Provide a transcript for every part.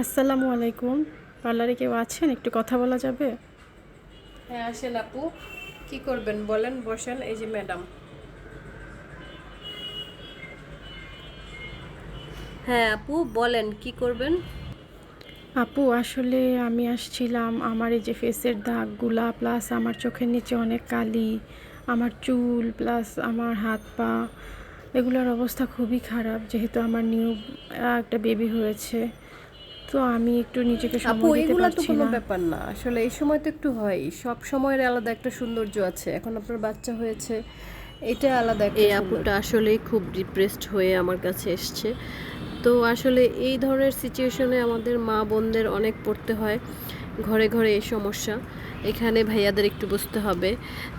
আসসালামু আলাইকুম। পার্লারে কেউ আছেন? একটু কথা বলা যাবে? হ্যাঁ আসেন আপু। কি করবেন? বলেন বসেন এই যে ম্যাডাম। হ্যাঁ আপু বলেন কি করবেন? আপু আসলে আমি আসছিলাম। আমার এই যে ফেসের দাগগুলা প্লাস আমার চোখের নিচে অনেক কালি আমার চুল প্লাস আমার হাত পা এগুলোর অবস্থা খুবই খারাপ। যেহেতু আমার নিউ একটা বেবি হয়েছে। তো আমি একটু নিজেকে আপু সময় দিতে এগুলা তো কোনো ব্যাপার না। আসলে এই সময় তো একটু হয়। সব সময়ের আলাদা একটা সৌন্দর্য আছে। এখন আপনার বাচ্চা হয়েছে এটা আলাদা একটা এই। আপুটা আসলেই খুব ডিপ্রেসড হয়ে আমার কাছে এসছে। তো আসলে এই ধরনের সিচুয়েশনে আমাদের মা বোনদের অনেক পড়তে হয়। ঘরে ঘরে এই সমস্যা। এখানে ভাইয়াদের একটু বুঝতে হবে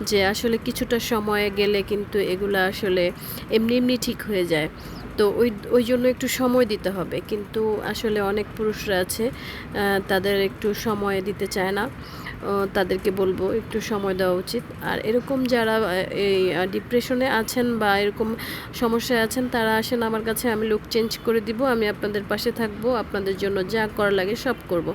যে আসলে কিছুটা সময়ে গেলে কিন্তু এগুলা আসলে এমনি এমনি ঠিক হয়ে যায়। তো ওই ওই জন্য একটু সময় দিতে হবে। কিন্তু আসলে অনেক পুরুষরা আছে তাদের একটু সময় দিতে চায় না। তাদেরকে বলব, একটু সময় দেওয়া উচিত। আর এরকম যারা এই ডিপ্রেশনে আছেন বা এরকম সমস্যায় আছেন, তারা আসেন, আমার কাছে আমি লুক চেঞ্জ করে দিব, আমি আপনাদের পাশে থাকব, আপনাদের জন্য যা করা লাগে সব করব।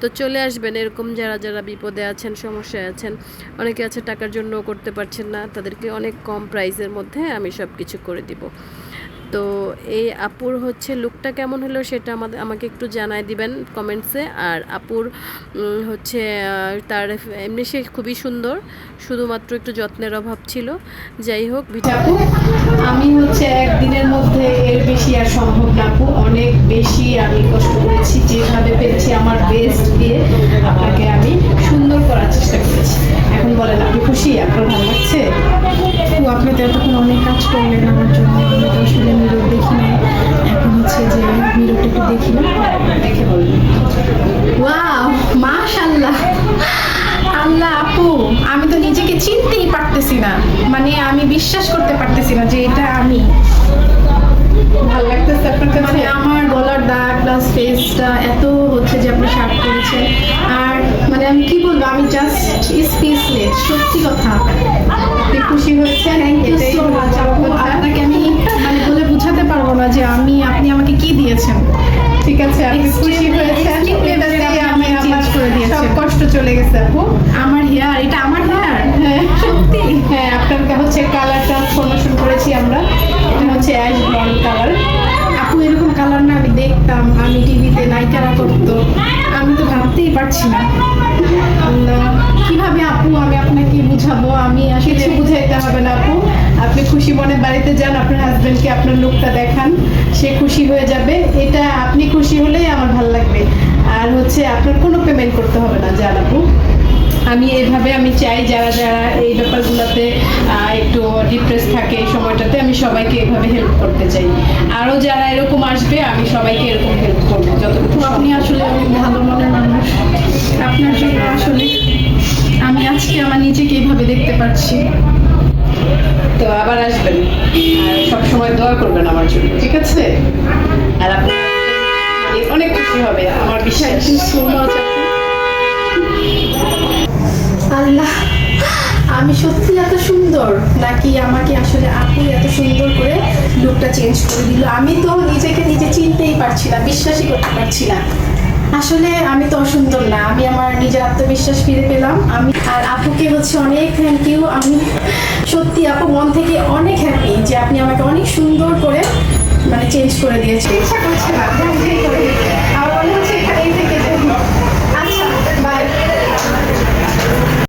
তো চলে আসবেন, এরকম যারা যারা বিপদে আছেন, সমস্যায় আছেন, অনেকে আছে, টাকার জন্য করতে পারছেন না, তাদেরকে অনেক কম প্রাইসের মধ্যে আমি সব কিছু করে দিব। তো এই আপুর হচ্ছে লুকটা কেমন হলো সেটা আমাদের আমাকে একটু জানাই দিবেন কমেন্টসে আর আপুর হচ্ছে তার এমনি সে খুবই সুন্দর শুধুমাত্র একটু যত্নের অভাব ছিল। যাই হোক আমি হচ্ছে একদিনের মধ্যে এর বেশি আর সম্ভব না আপু। অনেক বেশি আমি কষ্ট করেছি যেভাবে পেরেছি আমার বেস্ট দিয়ে আপনাকে আমি সুন্দর করার চেষ্টা করেছি। এখন বলেন আপনি খুশি? আপনার ভালো লাগছে? আপু আপনি তো এতক্ষণ অনেক কাজ করলেন আমার জন্য। চিনতেই পারতেছি না। মানে আমি বিশ্বাস করতে পারতেছি না যে এটা আমি। ভালো লাগতেছে আপনার কাছে? মানে আমার গলার দাগ প্লাস ফেসটা এত হচ্ছে যে আপনি শার্ট করেছেন। আর মানে আমি কি বলব আমি জাস্ট স্পেসলেস সত্যি কথা। খুশি হয়েছেন? থ্যাংক ইউ সো মাচ আপু আপনাকে আমি মানে বলে বোঝাতে পারব না যে আমি আপনি আমাকে কি দিয়েছেন। ঠিক আছে আপনি খুশি আপনি আমি আমার করে দিয়েছেন। সব কষ্ট চলে গেছে আপু আমার হেয়ার এটা আমার আপনার হচ্ছে কালার ট্রান্সফরমেশন করেছি আমরা। এটা হচ্ছে অ্যাশ ব্রাউন কালার। আপু এরকম কালার না আমি দেখতাম। আমি টিভিতে নায়িকারা করতো। আমি তো ভাবতেই পারছি না। কীভাবে আপু আমি আপনাকে বুঝাবো? আমি আসলে কিছু বুঝাইতে হবে না আপু। আপনি খুশি মনে বাড়িতে যান আপনার হাজবেন্ডকে আপনার লুকটা দেখান। সে খুশি হয়ে যাবে। এটা আপনি খুশি হলেই আমার ভালো লাগবে। আর হচ্ছে আপনার কোনো পেমেন্ট করতে হবে না যান আপু। আমি এভাবে আমি চাই যারা যারা এই ব্যাপারগুলোতে একটু ডিপ্রেস থাকে এই সময়টাতে আমি সবাইকে এভাবে হেল্প করতে চাই। আরও যারা এরকম আসবে আমি সবাইকে এরকম হেল্প করব। যতটুকু আপনি আসলে অনেক ভালো মনের মানুষ। আপনার জন্য আসলে আমি আজকে আমার নিজেকে এইভাবে দেখতে পাচ্ছি। তো আবার আসবেন। আর সবসময় দোয়া করবেন আমার জন্য ঠিক আছে? আর আপনি মানে অনেক খুশি হবে আমার বিশ্বাস। সো মাচ আল্লাহ, আমি সত্যি এত সুন্দর? নাকি আমাকে আসলে আপনি এত সুন্দর করে লুকটা চেঞ্জ করে দিল? আমি তো নিজেকে নিজে চিনতেই পারছি না, বিশ্বাসই করতে পারছি না। আসলে আমি তো অসুন্দর না, আমি আমার নিজের আত্মবিশ্বাস ফিরে পেলাম। আমি আর আপুকে হচ্ছে অনেক থ্যাংক ইউ আমি সত্যি আপু মন থেকে অনেক হ্যাপি যে আপনি আমাকে অনেক সুন্দর করে মানে চেঞ্জ করে দিয়েছেন।